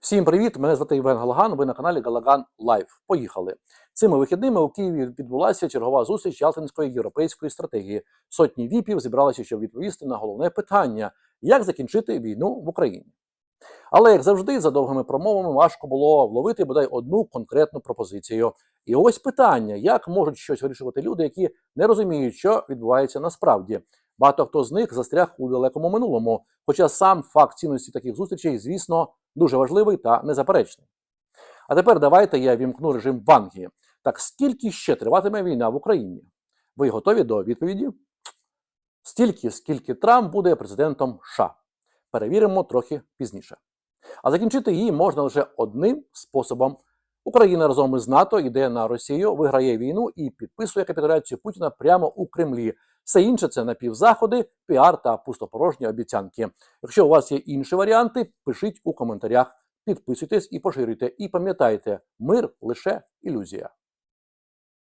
Всім привіт! Мене звати Євген Галаган. Ви на каналі Галаган Лайв. Поїхали. Цими вихідними у Києві відбулася чергова зустріч Ялтинської європейської стратегії. Сотні віпів зібралися, щоб відповісти на головне питання: як закінчити війну в Україні. Але, як завжди, за довгими промовами важко було вловити бодай одну конкретну пропозицію. І ось питання: як можуть щось вирішувати люди, які не розуміють, що відбувається насправді. Багато хто з них застряг у далекому минулому, хоча сам факт цінності таких зустрічей, звісно, дуже важливий та незаперечний. А тепер давайте я вімкну режим Вангі. Так скільки ще триватиме війна в Україні? Ви готові до відповіді? Стільки, скільки Трамп буде президентом США. Перевіримо трохи пізніше. А закінчити її можна лише одним способом. Україна разом із НАТО йде на Росію, виграє війну і підписує капітуляцію Путіна прямо у Кремлі. Все інше це напівзаходи, піар та пустопорожні обіцянки. Якщо у вас є інші варіанти, пишіть у коментарях, підписуйтесь і поширюйте. І пам'ятайте, мир лише ілюзія.